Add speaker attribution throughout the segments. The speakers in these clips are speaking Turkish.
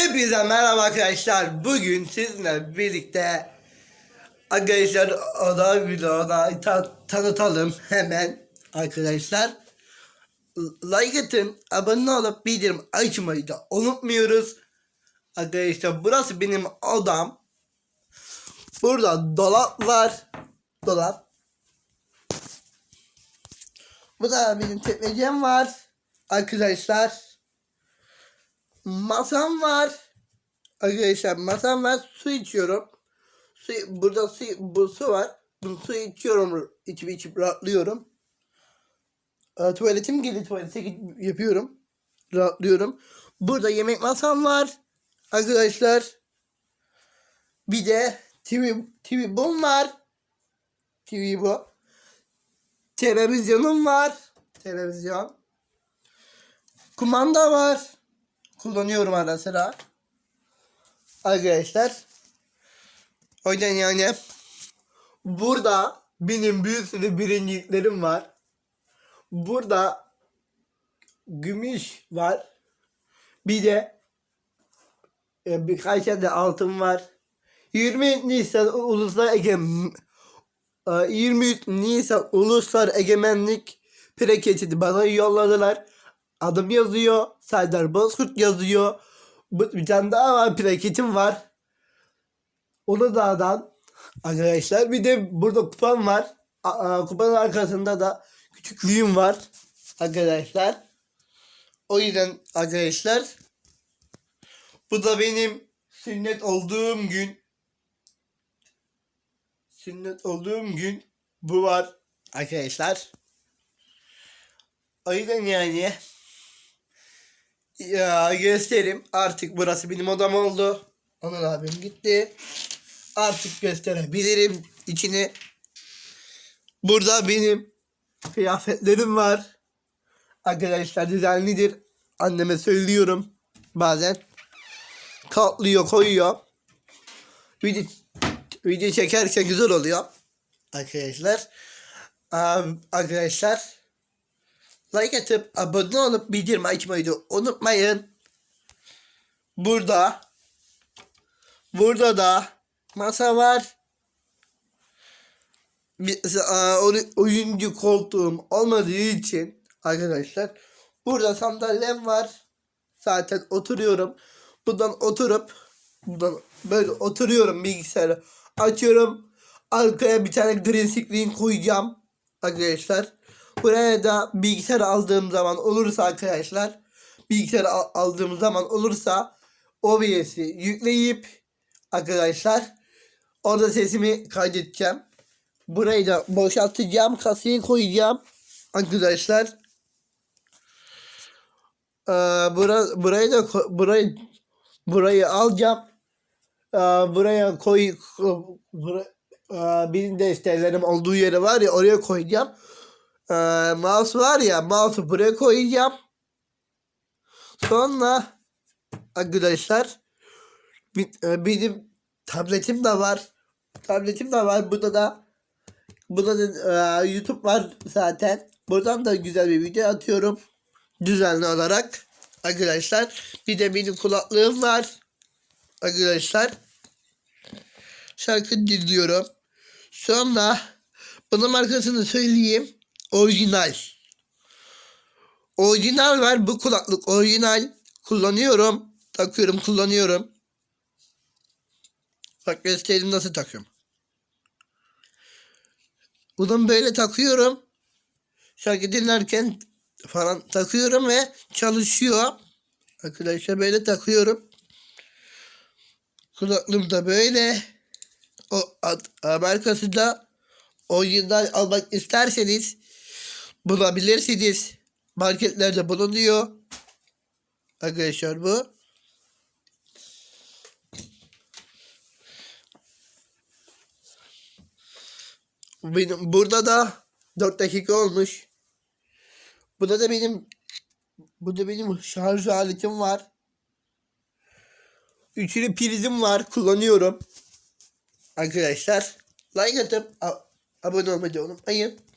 Speaker 1: Hepinize merhaba arkadaşlar. Bugün sizinle birlikte arkadaşlar oda videoda ta- tanıtalım hemen arkadaşlar. Like atın, abone olup bildirim açmayı da unutmuyoruz. Arkadaşlar burası benim odam. Burada dolap var. Dolap. Bu da benim tekmecem var. Arkadaşlar. Masam var. Arkadaşlar masam var. Su içiyorum. Su, burada su, bu su var. Bu su içiyorum. İçip içip rahatlıyorum. E, tuvaletim geliyor. Tuvalete yapıyorum. Rahatlıyorum. Burada yemek masam var. Arkadaşlar. Bir de TV, TV bom var. TV bu. Televizyonum var. Televizyon. Kumanda var. Kullanıyorum ara sıra. Arkadaşlar. O yüzden yani burada benim bir sürü birinciliklerim var. Burada gümüş var. Bir de e, birkaç tane altın var. 20 Nisan Uluslar Egemen e, 23 Nisan Uluslar Egemenlik plaketi bana yolladılar. Adım yazıyor. Serdar Bozkurt yazıyor. Bir tane daha var plaketim var. Onu dağdan arkadaşlar. Bir de burada kupam var. Kupanın arkasında da küçük büyüm var. Arkadaşlar. O yüzden arkadaşlar. Bu da benim sünnet olduğum gün. Sünnet olduğum gün bu var arkadaşlar. O yüzden yani ya gösterim. Artık burası benim odam oldu. Onur abim gitti. Artık gösterebilirim içini. Burada benim kıyafetlerim var. Arkadaşlar düzenlidir. Anneme söylüyorum bazen. Katlıyor koyuyor. Video, video çekerken güzel oluyor. Arkadaşlar. Am, arkadaşlar. Like atıp abone olup bildirim açmayı da unutmayın. Burada burada da masa var. Bir, aa, oy- oyuncu koltuğum olmadığı için arkadaşlar burada sandalyem var. Zaten oturuyorum. Buradan oturup buradan böyle oturuyorum bilgisayarı açıyorum. Arkaya bir tane green screen koyacağım arkadaşlar. Buraya da bilgisayar aldığım zaman olursa arkadaşlar bilgisayar al- aldığım zaman olursa OBS'i yükleyip arkadaşlar orada sesimi kaydedeceğim. Burayı da boşaltacağım. Kasayı koyacağım. Arkadaşlar. Ee, bura, burayı da burayı burayı alacağım. Ee, buraya koy ko- bura, Ee, benim defterlerim olduğu yere var ya oraya koyacağım. Ee, mouse var ya mouse'u buraya koyacağım. Sonra arkadaşlar e, benim tabletim de var. Tabletim de var. Burada da burada da e, YouTube var zaten. Buradan da güzel bir video atıyorum. Düzenli olarak. Arkadaşlar bir de benim kulaklığım var. Arkadaşlar şarkı dinliyorum. Sonra bunun markasını söyleyeyim. Orijinal. Orijinal var. Bu kulaklık orijinal. Kullanıyorum. Takıyorum kullanıyorum. Bak göstereyim nasıl takıyorum. Bunu böyle takıyorum. Şarkı dinlerken falan takıyorum ve çalışıyor. Arkadaşlar böyle takıyorum. Kulaklığım da böyle. O markası da orijinal almak isterseniz bulabilirsiniz. Marketlerde bulunuyor. Arkadaşlar bu. Benim burada da 4 dakika olmuş. Burada da benim burada benim şarj aletim var. Üçlü prizim var. Kullanıyorum. Arkadaşlar like atıp abone olmayı unutmayın.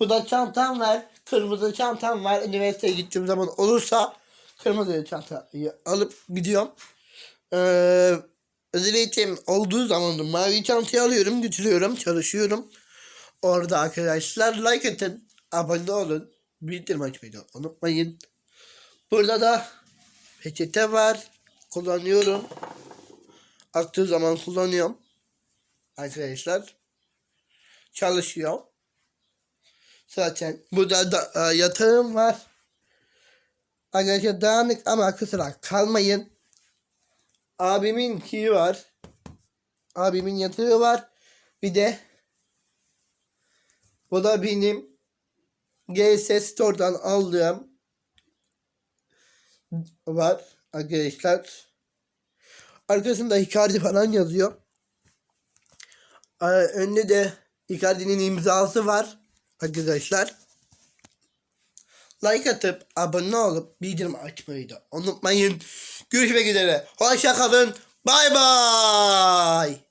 Speaker 1: Bu da çantam var. Kırmızı çantam var. Üniversiteye gittiğim zaman olursa kırmızı çantayı alıp gidiyorum. Ee, özel eğitim olduğu zaman mavi çantayı alıyorum, götürüyorum, çalışıyorum. Orada arkadaşlar like atın, abone olun, bildirim açmayı da unutmayın. Burada da peçete var, kullanıyorum. Aktığı zaman kullanıyorum. Arkadaşlar çalışıyor. Zaten burada da e, yatağım var. Arkadaşlar dağınık ama kusura kalmayın. Abimin kii var. Abimin yatağı var. Bir de bu da benim GS Store'dan aldığım var arkadaşlar. Arkasında Icardi falan yazıyor. Ee, önünde de Icardi'nin imzası var arkadaşlar. Like atıp abone olup bildirim açmayı da unutmayın. Görüşmek üzere. Hoşça kalın. Bay bay.